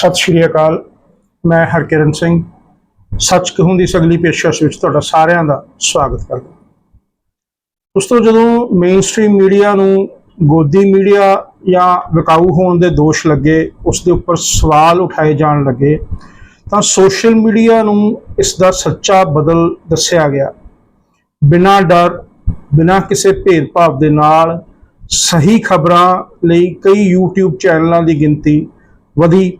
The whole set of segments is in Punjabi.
ਸਤਿ ਸ਼੍ਰੀ ਅਕਾਲ। ਮੈਂ ਹਰਕਿਰਨ ਸਿੰਘ। ਸੱਚ ਕਹੂੰ ਦੀ ਸਗਲੀ ਪੇਸ਼ਕਸ਼ ਵਿੱਚ ਤੁਹਾਡਾ ਸਾਰਿਆਂ ਦਾ ਸਵਾਗਤ ਕਰਦਾ ਦੋਸਤੋ ਤੋਂ ਜਦੋਂ ਮੇਨਸਟ੍ਰੀਮ ਮੀਡੀਆ ਨੂੰ ਗੋਦੀ ਮੀਡੀਆ ਜਾਂ ਵਿਕਾਊ ਹੋਣ ਦੇ ਦੋਸ਼ ਲੱਗੇ, ਉਸ ਦੇ ਉੱਪਰ ਸਵਾਲ ਉਠਾਏ ਜਾਣ ਲੱਗੇ, ਤਾਂ ਸੋਸ਼ਲ ਮੀਡੀਆ ਨੂੰ ਇਸ ਦਾ ਸੱਚਾ ਬਦਲ ਦੱਸਿਆ ਗਿਆ। ਬਿਨਾਂ ਡਰ, ਬਿਨਾਂ ਕਿਸੇ ਭੇਦਭਾਵ ਦੇ ਨਾਲ ਸਹੀ ਖਬਰਾਂ ਲਈ ਕਈ YouTube ਚੈਨਲਾਂ ਦੀ ਗਿਣਤੀ ਵਧੀ।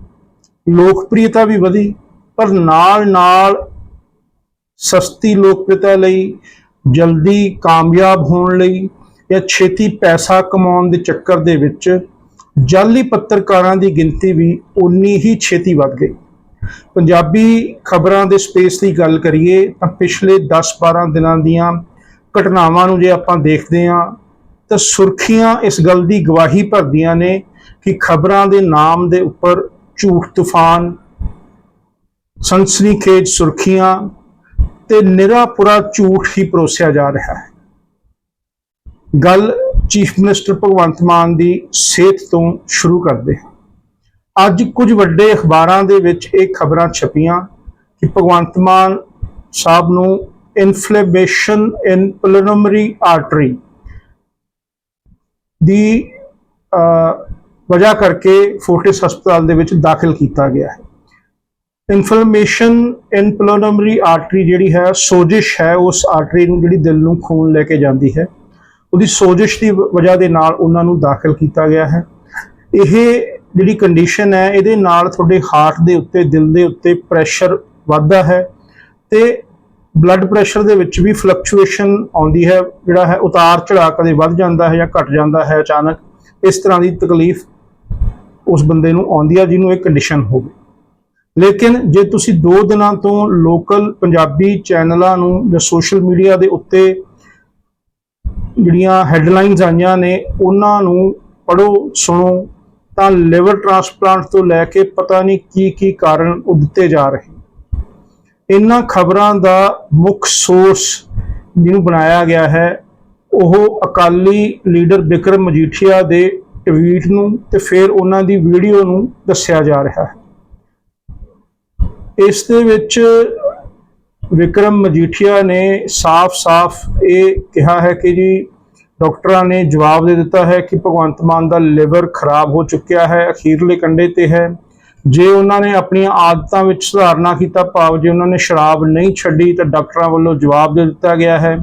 ਲੋਕਪ੍ਰਿਯਤਾ ਵੀ ਵਧੀ, ਪਰ ਨਾਲ ਨਾਲ ਸਸਤੀ ਲੋਕਪ੍ਰਿਯਤਾ ਲਈ, ਜਲਦੀ ਕਾਮਯਾਬ ਹੋਣ ਲਈ ਜਾਂ ਛੇਤੀ ਪੈਸਾ ਕਮਾਉਣ ਦੇ ਚੱਕਰ ਦੇ ਵਿੱਚ ਜਾਲੀ ਪੱਤਰਕਾਰਾਂ ਦੀ ਗਿਣਤੀ ਵੀ ਉਨੀ ਹੀ ਛੇਤੀ ਵੱਧ ਗਈ। ਪੰਜਾਬੀ ਖਬਰਾਂ ਦੇ ਸਪੇਸ ਦੀ ਗੱਲ ਕਰੀਏ ਤਾਂ ਪਿਛਲੇ 10-12 ਦਿਨਾਂ ਦੀਆਂ ਘਟਨਾਵਾਂ ਨੂੰ ਜੇ ਆਪਾਂ ਦੇਖਦੇ ਹਾਂ, ਤਾਂ ਸੁਰਖੀਆਂ ਇਸ ਗੱਲ ਦੀ ਗਵਾਹੀ ਭਰਦੀਆਂ ਨੇ ਕਿ ਖਬਰਾਂ ਦੇ ਨਾਮ ਦੇ ਉੱਪਰ ਝੂਠ, ਤੂਫਾਨ ਸਨਸਨੀਖੇਜ ਸੁਰਖੀਆਂ ਤੇ ਨਿਰਾਪੁਰਾ ਝੂਠ ਹੀ ਪਰੋਸਿਆ ਜਾ ਰਿਹਾ ਹੈ। ਗੱਲ ਚੀਫ ਮਿਨਿਸਟਰ ਭਗਵੰਤ ਮਾਨ ਦੀ ਸਿਹਤ ਤੋਂ ਸ਼ੁਰੂ ਕਰਦੇ ਹਾਂ। ਅੱਜ ਕੁਝ ਵੱਡੇ ਅਖਬਾਰਾਂ ਦੇ ਵਿੱਚ ਇਹ ਖਬਰਾਂ ਛਪੀਆਂ ਕਿ ਭਗਵੰਤ ਮਾਨ ਸਾਹਿਬ ਨੂੰ ਇਨਫਲੇਮੇਸ਼ਨ ਇਨ ਪਲਮਨਰੀ ਆਰਟਰੀ ਦੀ ਵਜ੍ਹਾ ਕਰਕੇ ਫੋਰਟਿਸ ਹਸਪਤਾਲ ਦੇ ਵਿੱਚ ਦਾਖਲ ਕੀਤਾ ਗਿਆ ਹੈ। ਇਨਫਲੇਮੇਸ਼ਨ ਇਨ ਪਲਮਨਰੀ ਆਰਟਰੀ ਜਿਹੜੀ ਹੈ, ਸੋਜਿਸ਼ ਹੈ, ਉਸ ਆਰਟਰੀ ਨੂੰ ਜਿਹੜੀ ਦਿਲ ਨੂੰ ਖੂਨ ਲੈ ਕੇ ਜਾਂਦੀ ਹੈ, ਉਹਦੀ ਸੋਜਿਸ਼ ਦੀ ਵਜ੍ਹਾ ਦੇ ਨਾਲ ਉਹਨਾਂ ਨੂੰ ਦਾਖਲ ਕੀਤਾ ਗਿਆ ਹੈ। ਇਹ ਜਿਹੜੀ ਕੰਡੀਸ਼ਨ ਹੈ, ਇਹਦੇ ਨਾਲ ਤੁਹਾਡੇ ਹਾਰਟ ਦੇ ਉੱਤੇ, ਦਿਲ ਦੇ ਉੱਤੇ ਪ੍ਰੈਸ਼ਰ ਵੱਧਦਾ ਹੈ ਤੇ ਬਲੱਡ ਪ੍ਰੈਸ਼ਰ ਦੇ ਵਿੱਚ ਵੀ ਫਲਕਚੁਏਸ਼ਨ ਆਉਂਦੀ ਹੈ, ਜਿਹੜਾ ਹੈ ਉਤਾਰ ਚੜਾਅ ਕਦੇ ਵੱਧ ਜਾਂਦਾ ਹੈ ਜਾਂ ਘਟ ਜਾਂਦਾ ਹੈ, ਅਚਾਨਕ ਇਸ ਤਰ੍ਹਾਂ ਦੀ ਤਕਲੀਫ ਉਸ ਬੰਦੇ ਨੂੰ ਆਉਂਦੀ ਆ ਜਿਹਨੂੰ ਇਹ ਕੰਡੀਸ਼ਨ ਹੋਵੇ ਲੇਕਿਨ ਜੇ ਤੁਸੀਂ 2 ਦਿਨਾਂ ਤੋਂ ਲੋਕਲ ਪੰਜਾਬੀ ਚੈਨਲਾਂ ਨੂੰ ਜਾਂ ਸੋਸ਼ਲ ਮੀਡੀਆ ਦੇ ਉੱਤੇ ਜਿਹੜੀਆਂ ਹੈਡਲਾਈਨਸ ਆਈਆਂ ਨੇ, ਉਹਨਾਂ ਨੂੰ ਪੜੋ ਸੁਣੋ, ਤਾਂ ਲਿਵਰ ਟ੍ਰਾਂਸਪਲਾਂਟ ਤੋਂ ਲੈ ਕੇ ਪਤਾ ਨਹੀਂ ਕੀ ਕੀ ਕਾਰਨ ਉਹ ਦਿੱਤੇ ਜਾ ਰਹੇ ਇਹਨਾਂ ਖਬਰਾਂ ਦਾ ਮੁੱਖ ਸੋਰਸ ਜਿਹਨੂੰ ਬਣਾਇਆ ਗਿਆ ਹੈ, ਉਹ ਅਕਾਲੀ ਲੀਡਰ ਬਿਕਰਮ ਮਜੀਠੀਆ ਦੇ ਟਵੀਟ ਨੂੰ ਤੇ ਫਿਰ ਉਹਨਾਂ ਦੀ ਵੀਡੀਓ ਨੂੰ ਦੱਸਿਆ ਜਾ ਰਿਹਾ ਹੈ। ਇਸ ਦੇ ਵਿੱਚ ਵਿਕਰਮ ਮਜੀਠੀਆ ਨੇ ਸਾਫ਼-ਸਾਫ਼ ਇਹ ਕਿਹਾ ਹੈ ਕਿ ਜੀ ਡਾਕਟਰਾਂ ਨੇ ਜਵਾਬ ਦੇ ਦਿੱਤਾ ਹੈ ਕਿ ਭਗਵੰਤ ਮਾਨ ਦਾ ਲਿਵਰ ਖਰਾਬ ਹੋ ਚੁੱਕਿਆ ਹੈ, ਅਖੀਰਲੇ ਕੰਡੇ ਤੇ ਹੈ। ਜੇ ਉਹਨਾਂ ਨੇ ਆਪਣੀਆਂ ਆਦਤਾਂ ਵਿੱਚ ਸੁਧਾਰਨਾ ਕੀਤਾ, ਭਾਵ ਜੇ ਉਹਨਾਂ ਨੇ ਸ਼ਰਾਬ ਨਹੀਂ ਛੱਡੀ, ਤਾਂ ਡਾਕਟਰਾਂ ਵੱਲੋਂ ਜਵਾਬ ਦੇ ਦਿੱਤਾ ਗਿਆ ਹੈ।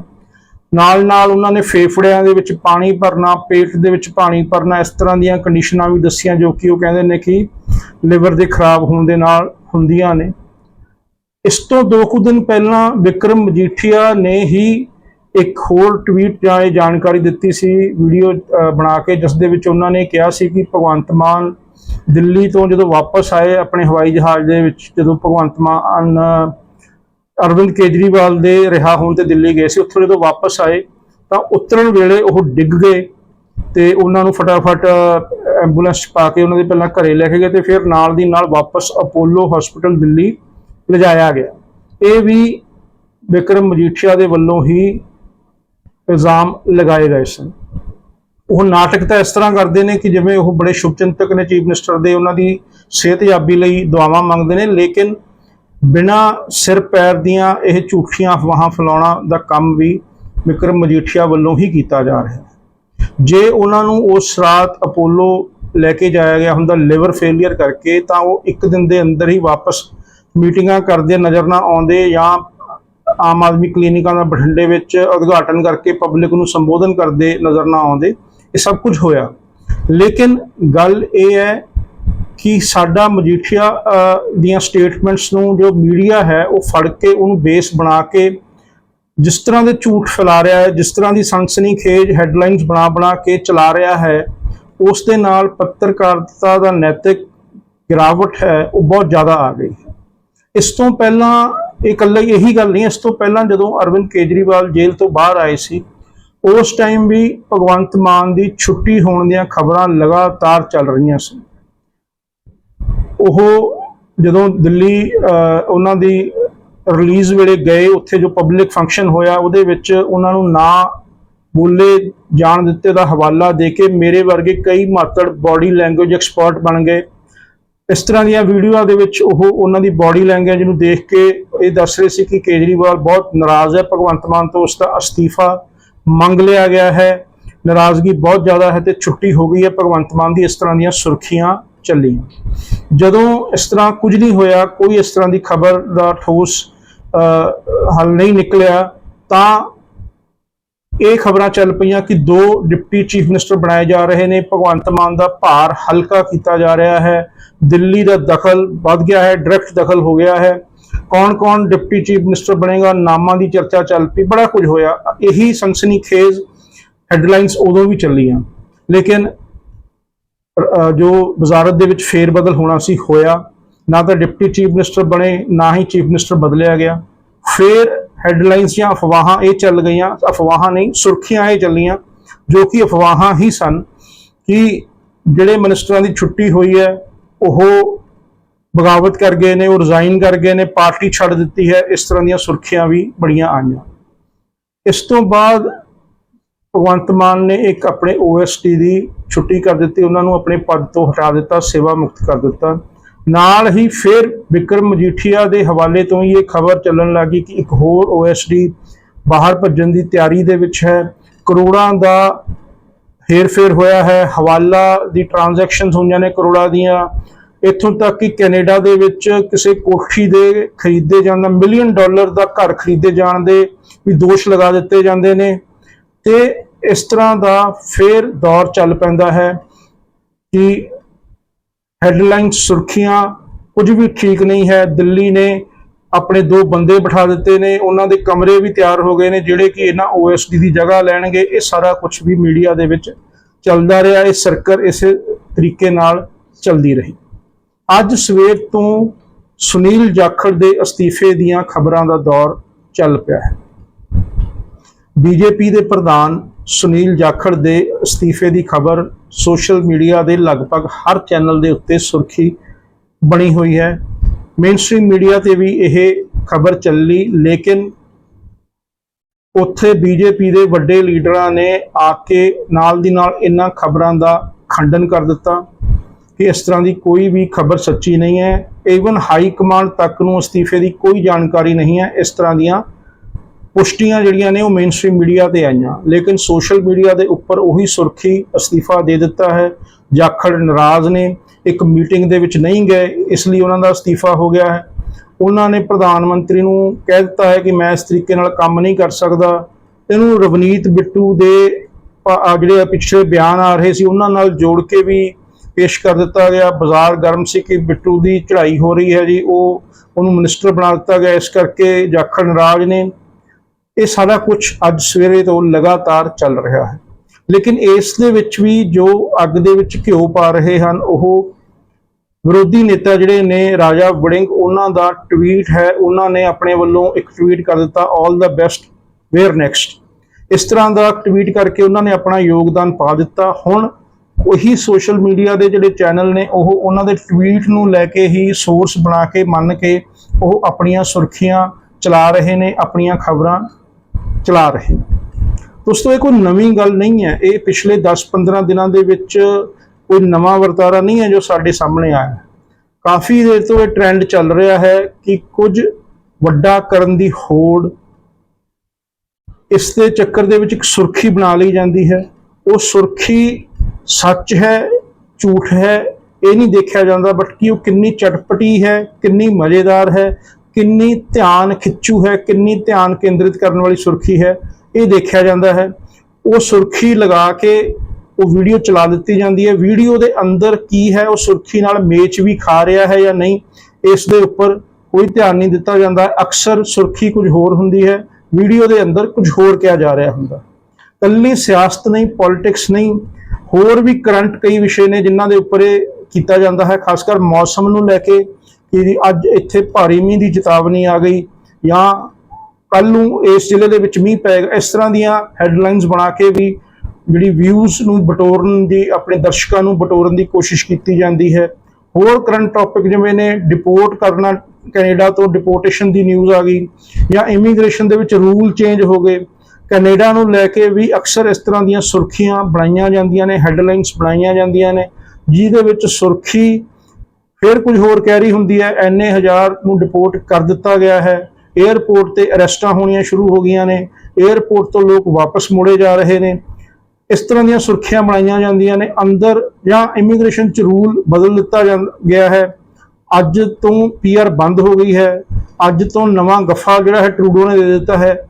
ਨਾਲ ਨਾਲ ਉਹਨਾਂ ਨੇ ਫੇਫੜਿਆਂ ਦੇ ਵਿੱਚ ਪਾਣੀ ਭਰਨਾ ਪੇਟ ਦੇ ਵਿੱਚ ਪਾਣੀ ਭਰਨਾ ਇਸ ਤਰ੍ਹਾਂ ਦੀਆਂ ਕੰਡੀਸ਼ਨਾਂ ਵੀ ਦੱਸੀਆਂ ਜੋ ਕਿ ਉਹ ਕਹਿੰਦੇ ਨੇ ਕਿ ਲਿਵਰ ਦੇ ਖਰਾਬ ਹੋਣ ਦੇ ਨਾਲ ਹੁੰਦੀਆਂ ਨੇ। ਇਸ ਤੋਂ ਦੋ ਕੁ ਦਿਨ ਪਹਿਲਾਂ ਵਿਕਰਮ ਮਜੀਠੀਆ ਨੇ ਹੀ ਇੱਕ ਹੋਰ ਟਵੀਟ ਜਾਂ ਇਹ ਜਾਣਕਾਰੀ ਦਿੱਤੀ ਸੀ ਵੀਡੀਓ ਬਣਾ ਕੇ ਜਿਸ ਦੇ ਵਿੱਚ ਉਹਨਾਂ ਨੇ ਕਿਹਾ ਸੀ ਕਿ ਭਗਵੰਤ ਮਾਨ ਦਿੱਲੀ ਤੋਂ ਜਦੋਂ ਵਾਪਸ ਆਏ ਆਪਣੇ ਹਵਾਈ ਜਹਾਜ਼ ਦੇ ਵਿੱਚ ਜਦੋਂ ਭਗਵੰਤ ਮਾਨ ਅ, ਅਰਵਿੰਦ ਕੇਜਰੀਵਾਲ ਦੇ ਰਿਹਾ ਹੋਣ ਤੇ ਦਿੱਲੀ ਗਏ ਸੀ। ਉੱਥੋਂ ਜਦੋਂ ਵਾਪਸ ਆਏ ਤਾਂ ਉਤਰਨ ਵੇਲੇ ਉਹ ਡਿੱਗ ਗਏ ਤੇ ਉਹਨਾਂ ਨੂੰ ਫਟਾਫਟ ਐਂਬੂਲੈਂਸ ਪਾ ਕੇ ਉਹਨਾਂ ਦੇ ਪਹਿਲਾਂ ਘਰੇ ਲੈ ਕੇ ਗਏ ਤੇ ਫਿਰ ਨਾਲ ਦੀ ਨਾਲ ਵਾਪਸ ਅਪੋਲੋ ਹਸਪੀਟਲ ਦਿੱਲੀ ਲਿਜਾਇਆ ਗਿਆ। ਇਹ ਵੀ ਵਿਕਰਮ ਮਜੀਠੀਆ ਦੇ ਵੱਲੋਂ ਹੀ ਇਲਜ਼ਾਮ ਲਗਾਏ ਗਏ ਸਨ। ਉਹ ਨਾਟਕ ਤਾਂ ਇਸ ਤਰ੍ਹਾਂ ਕਰਦੇ ਨੇ ਕਿ ਜਿਵੇਂ ਉਹ ਬੜੇ ਸ਼ੁਭਚਿੰਤਕ ਨੇ, ਚੀਫ ਮਿਨਿਸਟਰ ਦੇ ਉਹਨਾਂ ਦੀ ਸਿਹਤਯਾਬੀ ਲਈ ਦੁਆਵਾਂ ਮੰਗਦੇ ਨੇ, ਲੇਕਿਨ ਬਿਨਾ ਸਿਰ ਪੈਰ ਦੀਆਂ ਇਹ ਝੂਠੀਆਂ ਅਫਵਾਹਾਂ ਫੈਲਾਉਣਾ ਦਾ ਕੰਮ ਵੀ ਵਿਕਰਮ ਮਜੀਠੀਆ ਵੱਲੋਂ ਹੀ ਕੀਤਾ ਜਾ ਰਿਹਾ ਹੈ। ਜੇ ਉਹਨਾਂ ਨੂੰ ਉਸ ਰਾਤ ਅਪੋਲੋ ਲੈ ਕੇ ਜਾਇਆ ਗਿਆ ਹੁੰਦਾ ਲਿਵਰ ਫੇਲਿਅਰ ਕਰਕੇ, ਤਾਂ ਉਹ ਇੱਕ ਦਿਨ ਦੇ ਅੰਦਰ ਹੀ ਵਾਪਸ ਮੀਟਿੰਗਾਂ ਕਰਦੇ ਨਜ਼ਰ ਨਾ ਆਉਂਦੇ ਜਾਂ ਆਮ ਆਦਮੀ ਕਲੀਨਿਕਾਂ ਦਾ ਬਠਿੰਡੇ ਵਿੱਚ ਉਦਘਾਟਨ ਕਰਕੇ ਪਬਲਿਕ ਨੂੰ ਸੰਬੋਧਨ ਕਰਦੇ ਨਜ਼ਰ ਨਾ ਆਉਂਦੇ, ਇਹ ਸਭ ਕੁਝ ਹੋਇਆ। ਲੇਕਿਨ ਗੱਲ ਇਹ ਹੈ ਕਿ ਸਾਡਾ ਮਜੀਠੀਆ ਦੀਆਂ ਸਟੇਟਮੈਂਟਸ ਨੂੰ ਜੋ ਮੀਡੀਆ ਹੈ, ਉਹ ਫੜ ਕੇ ਉਹਨੂੰ ਬੇਸ ਬਣਾ ਕੇ ਜਿਸ ਤਰ੍ਹਾਂ ਦੇ ਝੂਠ ਫੈਲਾ ਰਿਹਾ ਹੈ, ਜਿਸ ਤਰ੍ਹਾਂ ਦੀ ਸਨਸਨੀ ਖੇਜ ਹੈਡਲਾਈਨਸ ਬਣਾ ਬਣਾ ਕੇ ਚਲਾ ਰਿਹਾ ਹੈ, ਉਸ ਦੇ ਨਾਲ ਪੱਤਰਕਾਰਤਾ ਦਾ ਨੈਤਿਕ ਗਿਰਾਵਟ ਹੈ, ਉਹ ਬਹੁਤ ਜ਼ਿਆਦਾ ਆ ਗਈ ਹੈ। ਇਸ ਤੋਂ ਪਹਿਲਾਂ ਇਹ ਇਕੱਲਾ ਇਹੀ ਗੱਲ ਨਹੀਂ, ਇਸ ਤੋਂ ਪਹਿਲਾਂ ਜਦੋਂ ਅਰਵਿੰਦ ਕੇਜਰੀਵਾਲ ਜੇਲ੍ਹ ਤੋਂ ਬਾਹਰ ਆਏ ਸੀ, ਉਸ ਟਾਈਮ ਵੀ ਭਗਵੰਤ ਮਾਨ ਦੀ ਛੁੱਟੀ ਹੋਣ ਦੀਆਂ ਖਬਰਾਂ ਲਗਾਤਾਰ ਚੱਲ ਰਹੀਆਂ ਸੀ। ਉਹ ਜਦੋਂ ਦਿੱਲੀ ਉਹਨਾਂ ਦੀ ਰਿਲੀਜ਼ ਵੇਲੇ ਗਏ, ਉੱਥੇ ਜੋ ਪਬਲਿਕ ਫੰਕਸ਼ਨ ਹੋਇਆ, ਉਹਦੇ ਵਿੱਚ ਉਹਨਾਂ ਨੂੰ ਨਾ ਬੋਲੇ ਜਾਣ ਦਿੱਤੇ ਦਾ ਹਵਾਲਾ ਦੇ ਕੇ ਮੇਰੇ ਵਰਗੇ ਕਈ ਮਾਤੜ ਬਾਡੀ ਲੈਂਗੁਏਜ ਐਕਸਪਰਟ ਬਣ ਗਏ। ਇਸ ਤਰ੍ਹਾਂ ਦੀਆਂ ਵੀਡੀਓਆਂ ਦੇ ਵਿੱਚ ਉਹ ਉਹਨਾਂ ਦੀ ਬਾਡੀ ਲੈਂਗੁਏਜ ਨੂੰ ਦੇਖ ਕੇ ਇਹ ਦੱਸ ਰਹੇ ਸੀ ਕਿ ਕੇਜਰੀਵਾਲ ਬਹੁਤ ਨਾਰਾਜ਼ ਹੈ। ਭਗਵੰਤ ਮਾਨ ਤੋਂ ਉਸ ਦਾ ਅਸਤੀਫਾ ਮੰਗ ਲਿਆ ਗਿਆ ਹੈ। ਨਾਰਾਜ਼ਗੀ ਬਹੁਤ ਜ਼ਿਆਦਾ ਹੈ ਤੇ ਛੁੱਟੀ ਹੋ ਗਈ ਹੈ। ਭਗਵੰਤ ਮਾਨ ਦੀ ਇਸ ਤਰ੍ਹਾਂ ਦੀਆਂ ਸੁਰਖੀਆਂ ਚੱਲੀ। ਜਦੋਂ ਇਸ ਤਰ੍ਹਾਂ ਕੁਝ ਨਹੀਂ ਹੋਇਆ, ਕੋਈ ਇਸ ਤਰ੍ਹਾਂ ਦੀ ਖਬਰ ਦਾ ਠੋਸ ਹੱਲ ਨਹੀਂ ਨਿਕਲਿਆ, ਤਾਂ ਇਹ ਖਬਰਾਂ ਚੱਲ ਪਈਆਂ ਕਿ ਦੋ ਡਿਪਟੀ ਚੀਫ ਮਿਨਿਸਟਰ ਬਣਾਏ ਜਾ ਰਹੇ ਨੇ। ਭਗਵੰਤ ਮਾਨ ਦਾ ਭਾਰ ਹਲਕਾ ਕੀਤਾ ਜਾ ਰਿਹਾ ਹੈ। ਦਿੱਲੀ ਦਾ ਦਖਲ ਵੱਧ ਗਿਆ ਹੈ, ਡਾਇਰੈਕਟ ਦਖਲ ਹੋ ਗਿਆ ਹੈ। ਕੌਣ-ਕੌਣ ਡਿਪਟੀ ਚੀਫ ਮਿਨਿਸਟਰ ਬਣੇਗਾ, ਨਾਮਾਂ ਦੀ ਚਰਚਾ ਚੱਲ ਪਈ, ਬੜਾ ਕੁਝ ਹੋਇਆ। ਇਹੀ ਸਨਸਨੀਖੇਜ਼ ਹੈਡਲਾਈਨਸ ਉਦੋਂ ਵੀ ਚੱਲੀਆਂ। ਲੇਕਿਨ ਜੋ ਵਜ਼ਾਰਤ ਦੇ ਵਿੱਚ ਫੇਰ ਬਦਲ ਹੋਣਾ ਸੀ, ਹੋਇਆ। ਨਾ ਤਾਂ ਡਿਪਟੀ ਚੀਫ ਮਿਨਿਸਟਰ ਬਣੇ, ਨਾ ਹੀ ਚੀਫ ਮਿਨਿਸਟਰ ਬਦਲਿਆ ਗਿਆ। ਫੇਰ ਹੈਡਲਾਈਨਸ ਜਾਂ ਅਫਵਾਹਾਂ ਇਹ ਚੱਲ ਗਈਆਂ। ਅਫਵਾਹਾਂ ਨਹੀਂ, ਸੁਰਖੀਆਂ ਇਹ ਚੱਲੀਆਂ, ਜੋ ਕਿ ਅਫਵਾਹਾਂ ਹੀ ਸਨ ਕਿ ਜਿਹੜੇ ਮਿਨਿਸਟਰਾਂ ਦੀ ਛੁੱਟੀ ਹੋਈ ਹੈ, ਉਹ ਬਗਾਵਤ ਕਰ ਗਏ ਨੇ, ਉਹ ਰਿਜ਼ਾਈਨ ਕਰ ਗਏ ਨੇ, ਪਾਰਟੀ ਛੱਡ ਦਿੱਤੀ ਹੈ। ਇਸ ਤਰ੍ਹਾਂ ਦੀਆਂ ਸੁਰਖੀਆਂ ਵੀ ਬੜੀਆਂ ਆਈਆਂ। ਇਸ ਤੋਂ ਬਾਅਦ ਭਗਵੰਤ ਮਾਨ ਨੇ ਇੱਕ ਆਪਣੇ ਓਐਸਟੀ ਦੀ ਛੁੱਟੀ ਕਰ ਦਿੱਤੀ, ਉਹਨਾਂ ਨੂੰ ਆਪਣੇ ਪਦ ਤੋਂ ਹਟਾ ਦਿੱਤਾ, ਸੇਵਾ ਮੁਕਤ ਕਰ ਦਿੱਤਾ। ਨਾਲ ਹੀ ਫਿਰ ਵਿਕਰਮ ਮਜੀਠੀਆ ਦੇ ਹਵਾਲੇ ਤੋਂ ਹੀ ਇਹ ਖਬਰ ਚੱਲਣ ਲੱਗੀ ਕਿ ਇੱਕ ਹੋਰ ਓਐਸਡੀ ਬਾਹਰ ਭੱਜਣ ਦੀ ਤਿਆਰੀ ਦੇ ਵਿੱਚ ਹੈ। ਕਰੋੜਾਂ ਦਾ ਹੇਰਫੇਰ ਹੋਇਆ ਹੈ। ਹਵਾਲਾ ਦੀ ਟ੍ਰਾਂਜੈਕਸ਼ਨਸ ਹੋਈਆਂ ਨੇ ਕਰੋੜਾਂ ਦੀਆਂ। ਇੱਥੋਂ ਤੱਕ ਕਿ ਕੈਨੇਡਾ ਦੇ ਵਿੱਚ ਕਿਸੇ ਕੋਠੀ ਦੇ ਖਰੀਦੇ ਜਾਣ ਦਾ ਮਿਲੀਅਨ ਡਾਲਰ ਦਾ ਘਰ ਖਰੀਦੇ ਜਾਣ ਦੇ ਵੀ ਦੋਸ਼ ਲਗਾ ਦਿੱਤੇ ਜਾਂਦੇ ਨੇ। ਤੇ ਇਸ ਤਰ੍ਹਾਂ ਦਾ ਫੇਰ ਦੌਰ ਚੱਲ ਪੈਂਦਾ ਹੈ ਕਿ ਹੈਡਲਾਈਨ ਸੁਰਖੀਆਂ ਕੁਝ ਵੀ ਠੀਕ ਨਹੀਂ ਹੈ। ਦਿੱਲੀ ਨੇ ਆਪਣੇ ਦੋ ਬੰਦੇ ਬਿਠਾ ਦਿੱਤੇ ਨੇ। ਉਹਨਾਂ ਦੇ ਕਮਰੇ ਵੀ ਤਿਆਰ ਹੋ ਗਏ ਨੇ, ਜਿਹੜੇ ਕਿ ਇਹਨਾਂ ਓਐਸਡੀ ਦੀ ਜਗ੍ਹਾ ਲੈਣਗੇ। ਇਹ ਸਾਰਾ ਕੁਝ ਵੀ ਮੀਡੀਆ ਦੇ ਵਿੱਚ ਚੱਲਦਾ ਰਿਹਾ। ਇਹ ਸਰਕਰ ਇਸੇ ਤਰੀਕੇ ਨਾਲ ਚੱਲਦੀ ਰਹੀ। ਅੱਜ ਸਵੇਰ ਤੋਂ ਸੁਨੀਲ ਜਾਖੜ ਦੇ ਅਸਤੀਫੇ ਦੀਆਂ ਖਬਰਾਂ ਦਾ ਦੌਰ ਚੱਲ ਪਿਆ ਹੈ। ਬੀਜੇਪੀ ਦੇ ਪ੍ਰਧਾਨ ਸੁਨੀਲ ਜਾਖੜ ਦੇ ਅਸਤੀਫੇ ਦੀ ਖਬਰ ਸੋਸ਼ਲ ਮੀਡੀਆ ਦੇ ਲਗਭਗ ਹਰ ਚੈਨਲ ਦੇ ਉੱਤੇ ਸੁਰਖੀ ਬਣੀ ਹੋਈ ਹੈ। ਮੇਨਸਟ੍ਰੀਮ ਮੀਡੀਆ ਤੇ ਵੀ ਇਹ ਖਬਰ ਚੱਲੀ, ਲੇਕਿਨ ਉੱਥੇ ਬੀਜੇਪੀ ਦੇ ਵੱਡੇ ਲੀਡਰਾਂ ਨੇ ਆ ਕੇ ਨਾਲ ਦੀ ਨਾਲ ਇਹਨਾਂ ਖਬਰਾਂ ਦਾ ਖੰਡਨ ਕਰ ਦਿੱਤਾ ਕਿ ਇਸ ਤਰ੍ਹਾਂ ਦੀ ਕੋਈ ਵੀ ਖਬਰ ਸੱਚੀ ਨਹੀਂ ਹੈ। ਈਵਨ ਹਾਈ ਕਮਾਂਡ ਤੱਕ ਨੂੰ ਅਸਤੀਫੇ ਦੀ ਕੋਈ ਜਾਣਕਾਰੀ ਨਹੀਂ ਹੈ। ਇਸ ਤਰ੍ਹਾਂ ਦੀਆਂ ਪੁਸ਼ਟੀਆਂ ਜਿਹੜੀਆਂ ਨੇ ਉਹ ਮੇਨਸਟ੍ਰੀਮ ਮੀਡੀਆ ਤੇ ਆਈਆਂ। ਲੇਕਿਨ ਸੋਸ਼ਲ ਮੀਡੀਆ ਦੇ ਉੱਪਰ ਉਹੀ ਸੁਰਖੀ ਅਸਤੀਫਾ ਦੇ ਦਿੱਤਾ ਹੈ। ਜਾਖੜ ਨਾਰਾਜ਼ ਨੇ, ਇੱਕ ਮੀਟਿੰਗ ਦੇ ਵਿੱਚ ਨਹੀਂ ਗਏ, ਇਸ ਲਈ ਉਹਨਾਂ ਦਾ ਅਸਤੀਫਾ ਹੋ ਗਿਆ ਹੈ। ਉਹਨਾਂ ਨੇ ਪ੍ਰਧਾਨ ਮੰਤਰੀ ਨੂੰ ਕਹਿ ਦਿੱਤਾ ਹੈ ਕਿ ਮੈਂ ਇਸ ਤਰੀਕੇ ਨਾਲ ਕੰਮ ਨਹੀਂ ਕਰ ਸਕਦਾ। ਇਹਨੂੰ ਰਵਨੀਤ ਬਿੱਟੂ ਦੇ ਪ- ਆ ਜਿਹੜੇ ਪਿਛਲੇ ਬਿਆਨ ਆ ਰਹੇ ਸੀ, ਉਹਨਾਂ ਨਾਲ ਜੋੜ ਕੇ ਵੀ ਪੇਸ਼ ਕਰ ਦਿੱਤਾ ਗਿਆ। ਬਾਜ਼ਾਰ ਗਰਮ ਸੀ ਕਿ ਬਿੱਟੂ ਦੀ ਚੜ੍ਹਾਈ ਹੋ ਰਹੀ ਹੈ ਜੀ। ਉਹ ਉਹਨੂੰ ਮਿਨਿਸਟਰ ਬਣਾ ਦਿੱਤਾ ਗਿਆ। ਇਸ ਕਰਕੇ ਜਾਖੜ ਨਾਰਾਜ਼ ਨੇ। ਇਹ ਸਾਰਾ ਕੁਝ ਅੱਜ ਸਵੇਰੇ ਤੋਂ ਲਗਾਤਾਰ ਚੱਲ ਰਿਹਾ ਹੈ। ਲੇਕਿਨ ਇਸ ਦੇ ਵਿੱਚ ਵੀ ਜੋ ਅੱਗ ਦੇ ਵਿੱਚ ਘਿਓ ਪਾ ਰਹੇ ਹਨ, ਉਹ ਵਿਰੋਧੀ ਨੇਤਾ ਜਿਹੜੇ ਨੇ, ਰਾਜਾ ਵੜਿੰਗ, ਉਹਨਾਂ ਦਾ ਟਵੀਟ ਹੈ। ਉਹਨਾਂ ਨੇ ਆਪਣੇ ਵੱਲੋਂ ਇੱਕ ਟਵੀਟ ਕਰ ਦਿੱਤਾ 올 ਦਾ ਬੈਸਟ ਵੇਅਰ ਨੈਕਸਟ ਇਸ ਤਰ੍ਹਾਂ ਦਾ ਟਵੀਟ ਕਰਕੇ ਉਹਨਾਂ ਨੇ ਆਪਣਾ ਯੋਗਦਾਨ ਪਾ ਦਿੱਤਾ। ਹੁਣ ਉਹੀ ਸੋਸ਼ਲ ਮੀਡੀਆ ਦੇ ਜਿਹੜੇ ਚੈਨਲ ਨੇ, ਉਹ ਉਹਨਾਂ ਦੇ ਟਵੀਟ ਨੂੰ ਲੈ ਕੇ ਹੀ ਸੋਰਸ ਬਣਾ ਕੇ, ਮੰਨ ਕੇ ਉਹ ਆਪਣੀਆਂ ਸੁਰਖੀਆਂ ਚਲਾ ਰਹੇ ਨੇ, ਆਪਣੀਆਂ ਖਬਰਾਂ। ਚਲਾ ਰਹੇ ਦੋਸਤੋ, ਇਹ ਕੋਈ ਨਵੀਂ ਗੱਲ ਨਹੀਂ ਹੈ। ਇਹ ਪਿਛਲੇ 10-15 ਦਿਨਾਂ ਦੇ ਵਿੱਚ ਕੋਈ ਨਵਾਂ ਵਰਤਾਰਾ ਨਹੀਂ ਹੈ ਜੋ ਸਾਡੇ ਸਾਹਮਣੇ ਆਇਆ ਕਾਫੀ ਦੇਰ ਤੋਂ ਇਹ ਟ੍ਰੈਂਡ ਚੱਲ ਰਿਹਾ ਹੈ ਕਿ ਕੁਝ ਵੱਡਾ ਕਰਨ ਦੀ ਹੋੜ ਇਸ ਦੇ ਚੱਕਰ ਦੇ ਵਿੱਚ ਇੱਕ ਸੁਰਖੀ ਬਣਾ ਲਈ ਜਾਂਦੀ ਹੈ। ਉਹ ਸੁਰਖੀ ਸੱਚ ਹੈ, ਝੂਠ ਹੈ, ਇਹ ਨਹੀਂ ਦੇਖਿਆ ਜਾਂਦਾ, ਬਟ ਕਿ ਉਹ ਕਿੰਨੀ ਚਟਪਟੀ ਹੈ, ਕਿੰਨੀ ਮਜ਼ੇਦਾਰ ਹੈ ਕਿੰਨੀ ਧਿਆਨ ਖਿੱਚੂ ਹੈ, ਕਿੰਨੀ ਧਿਆਨ ਕੇਂਦਰਿਤ ਕਰਨ ਵਾਲੀ ਸੁਰਖੀ ਹੈ, ਇਹ ਦੇਖਿਆ ਜਾਂਦਾ ਹੈ। ਉਹ ਸੁਰਖੀ ਲਗਾ ਕੇ ਉਹ ਵੀਡੀਓ ਚਲਾ ਦਿੱਤੀ ਜਾਂਦੀ ਹੈ। ਵੀਡੀਓ ਦੇ ਅੰਦਰ ਕੀ ਹੈ, ਉਹ ਸੁਰਖੀ ਨਾਲ ਮੇਚ ਵੀ ਖਾ ਰਿਹਾ ਹੈ ਜਾਂ ਨਹੀਂ, ਇਸ ਦੇ ਉੱਪਰ ਕੋਈ ਧਿਆਨ ਨਹੀਂ ਦਿੱਤਾ ਜਾਂਦਾ। ਅਕਸਰ ਸੁਰਖੀ ਕੁਝ ਹੋਰ ਹੁੰਦੀ ਹੈ, ਵੀਡੀਓ ਦੇ ਅੰਦਰ ਕੁਝ ਹੋਰ ਕਿਹਾ ਜਾ ਰਿਹਾ ਹੁੰਦਾ। ਕੱਲੀ ਸਿਆਸਤ ਨਹੀਂ, ਪੋਲਿਟਿਕਸ ਨਹੀਂ, ਹੋਰ ਵੀ ਕਰੰਟ ਕਈ ਵਿਸ਼ੇ ਨੇ ਜਿਨ੍ਹਾਂ ਦੇ ਉੱਪਰ ਇਹ ਕੀਤਾ ਜਾਂਦਾ ਹੈ ਖਾਸ ਕਰ ਮੌਸਮ ਨੂੰ ਲੈ ਕੇ ਕਿ ਅੱਜ ਇੱਥੇ ਭਾਰੀ ਮੀਂਹ ਦੀ ਚੇਤਾਵਨੀ ਆ ਗਈ ਜਾਂ ਕੱਲ ਨੂੰ ਇਸ ਜ਼ਿਲ੍ਹੇ ਦੇ ਵਿੱਚ ਮੀਂਹ ਪਏਗਾ ਇਸ ਤਰ੍ਹਾਂ ਦੀਆਂ ਹੈਡਲਾਈਨਸ ਬਣਾ ਕੇ ਵੀ ਜਿਹੜੀ ਵਿਊਜ਼ ਨੂੰ ਬਟੋਰਨ ਦੀ, ਆਪਣੇ ਦਰਸ਼ਕਾਂ ਨੂੰ ਬਟੋਰਨ ਦੀ ਕੋਸ਼ਿਸ਼ ਕੀਤੀ ਜਾਂਦੀ ਹੈ। ਹੋਰ ਕਰੰਟ ਟੌਪਿਕ ਜਿਵੇਂ ਨੇ ਡਿਪੋਰਟ ਕਰਨਾ, ਕੈਨੇਡਾ ਤੋਂ ਡਿਪੋਰਟੇਸ਼ਨ ਦੀ ਨਿਊਜ਼ ਆ ਗਈ ਜਾਂ ਇਮੀਗ੍ਰੇਸ਼ਨ ਦੇ ਵਿੱਚ ਰੂਲ ਚੇਂਜ ਹੋ ਗਏ। ਕੈਨੇਡਾ ਨੂੰ ਲੈ ਕੇ ਵੀ ਅਕਸਰ ਇਸ ਤਰ੍ਹਾਂ ਦੀਆਂ ਸੁਰਖੀਆਂ ਬਣਾਈਆਂ ਜਾਂਦੀਆਂ ਨੇ ਹੈਡਲਾਈਨਸ ਬਣਾਈਆਂ ਜਾਂਦੀਆਂ ਨੇ, ਜਿਹਦੇ ਵਿੱਚ ਸੁਰਖੀ ਫਿਰ ਕੁਝ ਹੋਰ ਕੈਰੀ ਹੁੰਦੀ ਹੈ, ਐਨੇ ਹਜ਼ਾਰ ਨੂੰ ਡਿਪੋਰਟ ਕਰ ਦਿੱਤਾ ਗਿਆ ਹੈ। 에ਅਰਪੋਰਟ ਤੇ ਅਰੈਸਟਾਂ ਹੋਣੀਆਂ ਸ਼ੁਰੂ ਹੋ ਗਈਆਂ ਨੇ। 에ਅਰਪੋਰਟ ਤੋਂ ਲੋਕ ਵਾਪਸ ਮੁੜੇ ਜਾ ਰਹੇ ਨੇ। ਇਸ ਤਰ੍ਹਾਂ ਦੀਆਂ ਸੁਰੱਖਿਆ ਬਣਾਈਆਂ ਜਾਂਦੀਆਂ ਨੇ। ਅੰਦਰ ਜਾਂ ਇਮੀਗ੍ਰੇਸ਼ਨ ਚ ਰੂਲ ਬਦਲ ਦਿੱਤਾ ਜਾਂ- ਗਿਆ ਹੈ। ਅੱਜ ਤੋਂ ਪੀਆਰ ਬੰਦ ਹੋ ਗਈ ਹੈ। ਅੱਜ ਤੋਂ ਨਵਾਂ ਗੱਫਾ ਜਿਹੜਾ ਹੈ ਟਰੂਡੋ ਨੇ ਦੇ ਦਿੱਤਾ ਹੈ।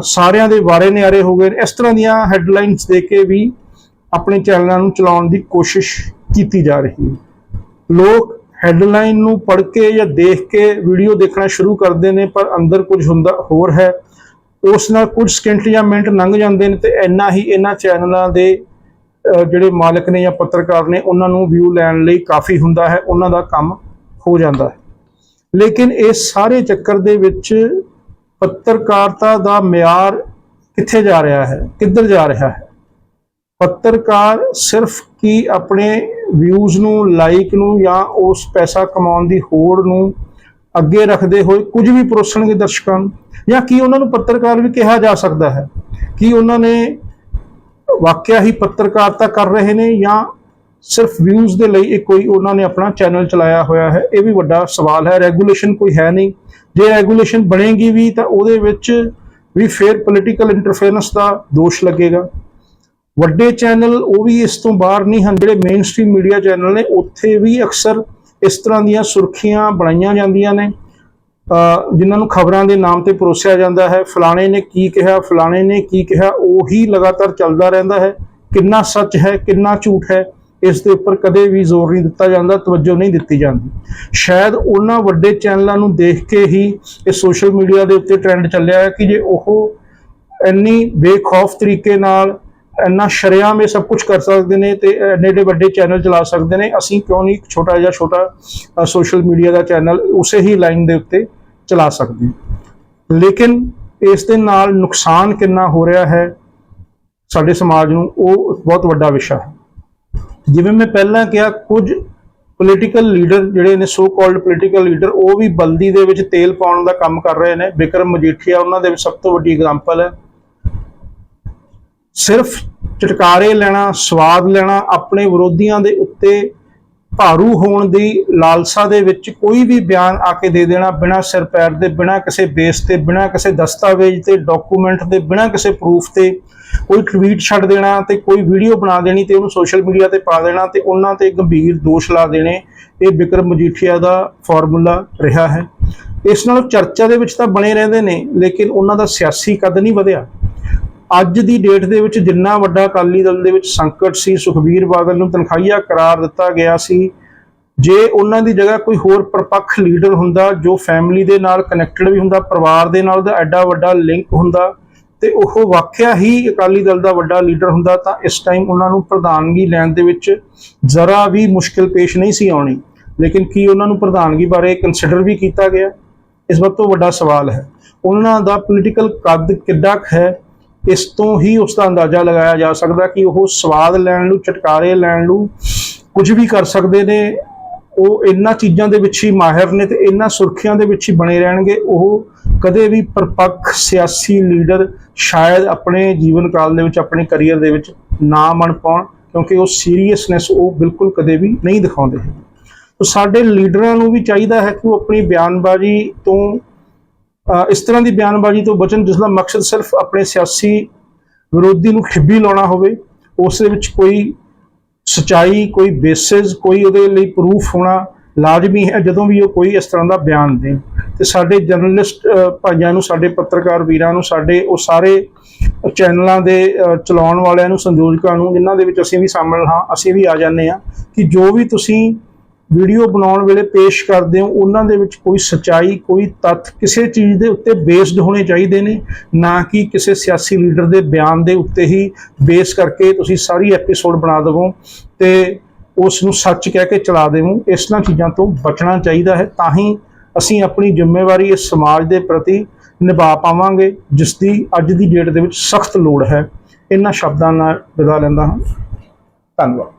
ਸਾਰਿਆਂ ਦੇ ਵਾਰੇ ਨਿਆਰੇ ਹੋ ਗਏ ਨੇ। ਇਸ ਤਰ੍ਹਾਂ ਦੀਆਂ ਹੈਡਲਾਈਨਸ ਦੇ ਕੇ ਵੀ ਆਪਣੇ ਚੈਨਲਾਂ ਨੂੰ ਚਲਾਉਣ ਦੀ ਕੋਸ਼ਿਸ਼ ਕੀਤੀ ਜਾ ਰਹੀ ਹੈ। ਲੋਕ ਹੈਡਲਾਈਨ ਨੂੰ ਪੜ੍ਹ ਕੇ ਜਾਂ ਦੇਖ ਕੇ ਵੀਡੀਓ ਦੇਖਣਾ ਸ਼ੁਰੂ ਕਰਦੇ ਨੇ, ਪਰ ਅੰਦਰ ਕੁਝ ਹੁੰਦਾ, ਹੋਰ ਹੈ। ਉਸ ਨਾਲ ਕੁਝ ਸਕਿੰਟ ਜਾਂ ਮਿੰਟ ਲੰਘ ਜਾਂਦੇ ਨੇ ਤੇ ਇੰਨਾ ਹੀ ਇਹਨਾਂ ਚੈਨਲਾਂ ਦੇ ਜਿਹੜੇ ਮਾਲਕ ਨੇ ਜਾਂ ਪੱਤਰਕਾਰ ਨੇ, ਉਹਨਾਂ ਨੂੰ ਵਿਊ ਲੈਣ ਲਈ ਕਾਫੀ ਹੁੰਦਾ ਹੈ, ਉਹਨਾਂ ਦਾ ਕੰਮ ਹੋ ਜਾਂਦਾ ਹੈ। ਲੇਕਿਨ ਇਸ ਸਾਰੇ ਚੱਕਰ ਦੇ ਵਿੱਚ ਪੱਤਰਕਾਰਤਾ ਦਾ ਮਿਆਰ ਕਿੱਥੇ ਜਾ ਰਿਹਾ ਹੈ? ਕਿੱਧਰ ਜਾ ਰਿਹਾ ਹੈ? ਪੱਤਰਕਾਰ ਸਿਰਫ ਕੀ ਆਪਣੇ ਵਿਊਜ਼ ਨੂੰ ਲਾਈਕ ਨੂੰ ਜਾਂ ਉਸ ਪੈਸਾ ਕਮਾਉਣ ਦੀ ਹੋੜ ਨੂੰ ਅੱਗੇ ਰੱਖਦੇ ਹੋਏ ਕੁਝ ਵੀ ਪਰੋਸਣਗੇ ਦਰਸ਼ਕਾਂ ਨੂੰ ਜਾਂ ਕੀ ਉਹਨਾਂ ਨੂੰ ਪੱਤਰਕਾਰ ਵੀ ਕਿਹਾ ਜਾ ਸਕਦਾ ਹੈ? ਕੀ ਉਹਨਾਂ ਨੇ ਵਾਕਿਆ ਹੀ ਪੱਤਰਕਾਰਤਾ ਕਰ ਰਹੇ ਨੇ ਜਾਂ ਸਿਰਫ ਵਿਊਜ਼ ਦੇ ਲਈ ਇਹ ਕੋਈ ਉਹਨਾਂ ਨੇ ਆਪਣਾ ਚੈਨਲ ਚਲਾਇਆ ਹੋਇਆ ਹੈ? ਇਹ ਵੀ ਵੱਡਾ ਸਵਾਲ ਹੈ ਰੈਗੂਲੇਸ਼ਨ ਕੋਈ ਹੈ ਨਹੀਂ। ਜੇ ਰੈਗੂਲੇਸ਼ਨ ਬਣੇਗੀ ਵੀ ਤਾਂ ਉਹਦੇ ਵਿੱਚ ਵੀ ਫੇਰ ਪੋਲੀਟੀਕਲ ਇੰਟਰਫੇਰੈਂਸ ਦਾ ਦੋਸ਼ ਲੱਗੇਗਾ। ਵੱਡੇ ਚੈਨਲ ਉਹ ਵੀ ਇਸ ਤੋਂ ਬਾਹਰ ਨਹੀਂ ਹਨ ਜਿਹੜੇ ਮੇਨ ਸਟ੍ਰੀਮ ਮੀਡੀਆ ਚੈਨਲ ਨੇ ਉੱਥੇ ਵੀ ਅਕਸਰ ਇਸ ਤਰ੍ਹਾਂ ਦੀਆਂ ਸੁਰਖੀਆਂ ਬਣਾਈਆਂ ਜਾਂਦੀਆਂ ਨੇ। ਅ, ਜਿਨ੍ਹਾਂ ਨੂੰ ਖਬਰਾਂ ਦੇ ਨਾਮ ਤੇ ਪਰੋਸਿਆ ਜਾਂਦਾ ਹੈ ਫਲਾਣੇ ਨੇ ਕੀ ਕਿਹਾ ਫਲਾਣੇ ਨੇ ਕੀ ਕਿਹਾ ਉਹੀ ਲਗਾਤਾਰ ਚੱਲਦਾ ਰਹਿੰਦਾ ਹੈ। ਕਿੰਨਾ ਸੱਚ ਹੈ ਕਿੰਨਾ ਝੂਠ ਹੈ ਇਸ ਦੇ ਉੱਪਰ ਕਦੇ ਵੀ ਜ਼ੋਰ ਨਹੀਂ ਦਿੱਤਾ ਜਾਂਦਾ ਤਵੱਜੋ ਨਹੀਂ ਦਿੱਤੀ ਜਾਂਦੀ। ਸ਼ਾਇਦ ਉਹਨਾਂ ਵੱਡੇ ਚੈਨਲਾਂ ਨੂੰ ਦੇਖ ਕੇ ਹੀ ਇਹ ਸੋਸ਼ਲ ਮੀਡੀਆ ਦੇ ਉੱਤੇ ਟ੍ਰੈਂਡ ਚੱਲਿਆ ਹੈ ਕਿ ਜੇ ਉਹ ਇੰਨੀ ਬੇਖੌਫ ਤਰੀਕੇ ਨਾਲ ਇੰਨਾ ਸ਼ਰੇਆਮ ਇਹ ਸਭ ਕੁਝ ਕਰ ਸਕਦੇ ਨੇ ਤੇ ਇੰਨੇ ਵੱਡੇ ਚੈਨਲ ਚਲਾ ਸਕਦੇ ਨੇ। ਅਸੀਂ ਕਿਉਂ ਨਹੀਂ ਇੱਕ ਛੋਟਾ ਜਿਹਾ ਛੋਟਾ ਸੋਸ਼ਲ ਮੀਡੀਆ ਦਾ ਚੈਨਲ ਉਸੇ ਹੀ ਲਾਈਨ ਦੇ ਉੱਤੇ ਚਲਾ ਸਕਦੇ। ਲੇਕਿਨ ਇਸ ਦੇ ਨਾਲ ਨੁਕਸਾਨ ਕਿੰਨਾ ਹੋ ਰਿਹਾ ਹੈ ਸਾਡੇ ਸਮਾਜ ਨੂੰ, ਉਹ ਬਹੁਤ ਵੱਡਾ ਵਿਸ਼ਾ ਹੈ। ਜਿਵੇਂ ਮੈਂ ਪਹਿਲਾਂ ਕਿਹਾ, ਕੁਝ ਪੋਲੀਟੀਕਲ ਲੀਡਰ ਜਿਹੜੇ ਨੇ ਸੋ ਕਾਲਡ ਪੋਲੀਟੀਕਲ ਲੀਡਰ ਉਹ ਵੀ ਬਲਦੀ ਦੇ ਵਿੱਚ ਤੇਲ ਪਾਉਣ ਦਾ ਕੰਮ ਕਰ ਰਹੇ ਨੇ। ਵਿਕਰਮ ਮਜੀਠੀਆ, ਉਹਨਾਂ ਦੇ ਵਿੱਚ ਸਭ ਤੋਂ ਵੱਡੀ ਐਗਜ਼ਾਮਪਲ ਹੈ। ਸਿਰਫ ਚਟਕਾਰੇ ਲੈਣਾ, ਸਵਾਦ ਲੈਣਾ, ਆਪਣੇ ਵਿਰੋਧੀਆਂ ਦੇ ਉੱਤੇ ਭਾਰੂ ਹੋਣ ਦੀ ਲਾਲਸਾ ਦੇ ਵਿੱਚ ਕੋਈ ਵੀ ਬਿਆਨ ਆ ਕੇ ਦੇ ਦੇਣਾ, ਬਿਨਾਂ ਸਿਰ ਪੈਰ ਦੇ, ਬਿਨਾਂ ਕਿਸੇ ਬੇਸ ਤੇ, ਬਿਨਾਂ ਕਿਸੇ ਦਸਤਾਵੇਜ਼ ਤੇ ਡਾਕੂਮੈਂਟ ਦੇ, ਬਿਨਾਂ ਕਿਸੇ ਪ੍ਰੂਫ ਤੇ ਕੋਈ ਟਵੀਟ ਛੱਡ ਦੇਣਾ ਤੇ ਕੋਈ ਵੀਡੀਓ ਬਣਾ ਦੇਣੀ ਤੇ ਉਹਨੂੰ ਸੋਸ਼ਲ ਮੀਡੀਆ ਤੇ ਪਾ ਦੇਣਾ ਤੇ ਉਹਨਾਂ ਤੇ ਗੰਭੀਰ ਦੋਸ਼ ਲਾ ਦੇਣੇ, ਇਹ ਵਿਕਰਮ ਮਜੀਠੀਆ ਦਾ ਫਾਰਮੂਲਾ ਰਿਹਾ ਹੈ। ਇਸ ਨਾਲ ਚਰਚਾ ਦੇ ਵਿੱਚ ਤਾਂ ਬਣੇ ਰਹਿੰਦੇ ਨੇ, ਲੇਕਿਨ ਉਹਨਾਂ ਦਾ ਸਿਆਸੀ ਕਦ ਨਹੀਂ ਵਧਿਆ। ਅੱਜ ਦੀ ਡੇਟ ਦੇ ਵਿੱਚ ਜਿੰਨਾ ਵੱਡਾ ਅਕਾਲੀ ਦਲ ਦੇ ਵਿੱਚ ਸੰਕਟ ਸੀ, ਸੁਖਬੀਰ ਬਾਦਲ ਨੂੰ ਤਨਖਾਹੀਆ ਕਰਾਰ ਦਿੱਤਾ ਗਿਆ ਸੀ। ਜੇ ਉਹਨਾਂ ਦੀ ਜਗ੍ਹਾ ਕੋਈ ਹੋਰ ਪਰਪੱਖ ਲੀਡਰ ਹੁੰਦਾ, ਜੋ ਫੈਮਿਲੀ ਦੇ ਨਾਲ ਕਨੈਕਟਡ ਵੀ ਹੁੰਦਾ, ਪਰਿਵਾਰ ਦੇ ਨਾਲ ਦਾ ਐਡਾ ਵੱਡਾ ਲਿੰਕ ਹੁੰਦਾ, ਤੇ ਉਹ ਵਾਕਿਆ ਹੀ ਅਕਾਲੀ ਦਲ ਦਾ ਵੱਡਾ ਲੀਡਰ ਹੁੰਦਾ, ਤਾਂ ਇਸ ਟਾਈਮ ਉਹਨਾਂ ਨੂੰ ਪ੍ਰਧਾਨਗੀ ਲੈਣ ਦੇ ਵਿੱਚ ਜ਼ਰਾ ਵੀ ਮੁਸ਼ਕਿਲ ਪੇਸ਼ ਨਹੀਂ ਸੀ ਆਉਣੀ। ਲੇਕਿਨ ਕੀ ਉਹਨਾਂ ਨੂੰ ਪ੍ਰਧਾਨਗੀ ਬਾਰੇ ਕੰਸੀਡਰ ਵੀ ਕੀਤਾ ਗਿਆ? ਇਸ ਵਕਤ ਤੋਂ ਵੱਡਾ ਸਵਾਲ ਹੈ। ਉਹਨਾਂ ਦਾ ਪੋਲੀਟੀਕਲ ਕੱਦ ਕਿੱਡਾ ਹੈ? ਇਸ ਤੋਂ ਹੀ ਉਸ ਦਾ ਅੰਦਾਜ਼ਾ ਲਗਾਇਆ ਜਾ ਸਕਦਾ ਕਿ ਉਹ ਸਵਾਦ ਲੈਣ ਨੂੰ, ਚਟਕਾਰੇ ਲੈਣ ਨੂੰ ਕੁਝ ਵੀ ਕਰ ਸਕਦੇ ਨੇ। ਉਹ ਇਹਨਾਂ ਚੀਜ਼ਾਂ ਦੇ ਵਿੱਚ ਹੀ ਮਾਹਿਰ ਨੇ ਤੇ ਇਹਨਾਂ ਸੁਰਖੀਆਂ ਦੇ ਵਿੱਚ ਹੀ ਬਣੇ ਰਹਿਣਗੇ। ਉਹ ਕਦੇ ਵੀ ਪਰਪੱਖ ਸਿਆਸੀ ਲੀਡਰ ਸ਼ਾਇਦ ਆਪਣੇ ਜੀਵਨ ਕਾਲ ਦੇ ਵਿੱਚ, ਆਪਣੇ ਕੈਰੀਅਰ ਦੇ ਵਿੱਚ ਨਾ ਬਣ ਪਾਉਣ, ਕਿਉਂਕਿ ਉਹ ਸੀਰੀਅਸਨੈਸ ਉਹ ਬਿਲਕੁਲ ਕਦੇ ਵੀ ਨਹੀਂ ਦਿਖਾਉਂਦੇ। ਹੈ ਸਾਡੇ ਲੀਡਰਾਂ ਨੂੰ ਵੀ ਚਾਹੀਦਾ ਹੈ ਕਿ ਉਹ ਆਪਣੀ ਬਿਆਨਬਾਜ਼ੀ ਤੋਂ ਇਸ ਤਰ੍ਹਾਂ ਦੀ ਬਿਆਨਬਾਜ਼ੀ ਤੋਂ ਬਚਣ ਜਿਸ ਦਾ ਮਕਸਦ ਸਿਰਫ ਆਪਣੇ ਸਿਆਸੀ ਵਿਰੋਧੀ ਨੂੰ ਖਿੱਬੀ ਲਾਉਣਾ ਹੋਵੇ, ਉਸ ਦੇ ਵਿੱਚ ਕੋਈ ਸਚਾਈ, ਕੋਈ ਬੇਸਿਸ ਕੋਈ ਉਹਦੇ ਲਈ ਪ੍ਰੂਫ ਹੋਣਾ ਲਾਜ਼ਮੀ ਹੈ ਜਦੋਂ ਵੀ ਉਹ ਕੋਈ ਇਸ ਤਰ੍ਹਾਂ ਦਾ ਬਿਆਨ ਦੇਣ ਤੇ ਸਾਡੇ ਜਰਨਲਿਸਟ ਭਾਈਆਂ ਨੂੰ, ਸਾਡੇ ਪੱਤਰਕਾਰ ਵੀਰਾਂ ਨੂੰ, ਸਾਡੇ ਉਹ ਸਾਰੇ ਚੈਨਲਾਂ ਦੇ ਚਲਾਉਣ ਵਾਲਿਆਂ ਨੂੰ, ਸੰਯੋਜਕਾਂ ਨੂੰ ਜਿਨ੍ਹਾਂ ਦੇ ਵਿੱਚ ਅਸੀਂ ਵੀ ਸ਼ਾਮਲ ਹਾਂ, ਅਸੀਂ ਵੀ ਆ ਜਾਂਦੇ ਹਾਂ ਕਿ ਜੋ ਵੀ ਤੁਸੀਂ ਵੀਡੀਓ ਬਣਾਉਣ ਵੇਲੇ ਪੇਸ਼ ਕਰਦੇ ਹੋ। ਉਹਨਾਂ ਦੇ ਵਿੱਚ ਕੋਈ ਸਚਾਈ, ਕੋਈ ਤੱਥ ਕਿਸੇ ਚੀਜ਼ ਦੇ ਉੱਤੇ ਬੇਸਡ ਹੋਣੇ ਚਾਹੀਦੇ ਨੇ, ਨਾ ਕਿ ਕਿਸੇ ਸਿਆਸੀ ਲੀਡਰ ਦੇ ਬਿਆਨ ਦੇ ਉੱਤੇ ਹੀ ਬੇਸ ਕਰਕੇ ਤੁਸੀਂ ਸਾਰੀ ਐਪੀਸੋਡ ਬਣਾ ਦੇਵੋ ਤੇ ਉਸ ਨੂੰ ਸੱਚ ਕਹਿ ਕੇ ਚਲਾ ਦੇਵੋ। ਇਸ ਤਰ੍ਹਾਂ ਚੀਜ਼ਾਂ ਤੋਂ ਬਚਣਾ ਚਾਹੀਦਾ ਹੈ। ਤਾਂ ਹੀ ਅਸੀਂ ਆਪਣੀ ਜ਼ਿੰਮੇਵਾਰੀ ਇਸ ਸਮਾਜ ਦੇ ਪ੍ਰਤੀ ਨਿਭਾ ਪਾਵਾਂਗੇ, ਜਿਸ ਦੀ ਅੱਜ ਦੀ ਡੇਟ ਦੇ ਵਿੱਚ ਸਖਤ ਲੋੜ ਹੈ। ਇਹਨਾਂ ਸ਼ਬਦਾਂ ਨਾਲ ਵਿਦਾ ਲੈਂਦਾ ਹਾਂ। ਧੰਨਵਾਦ।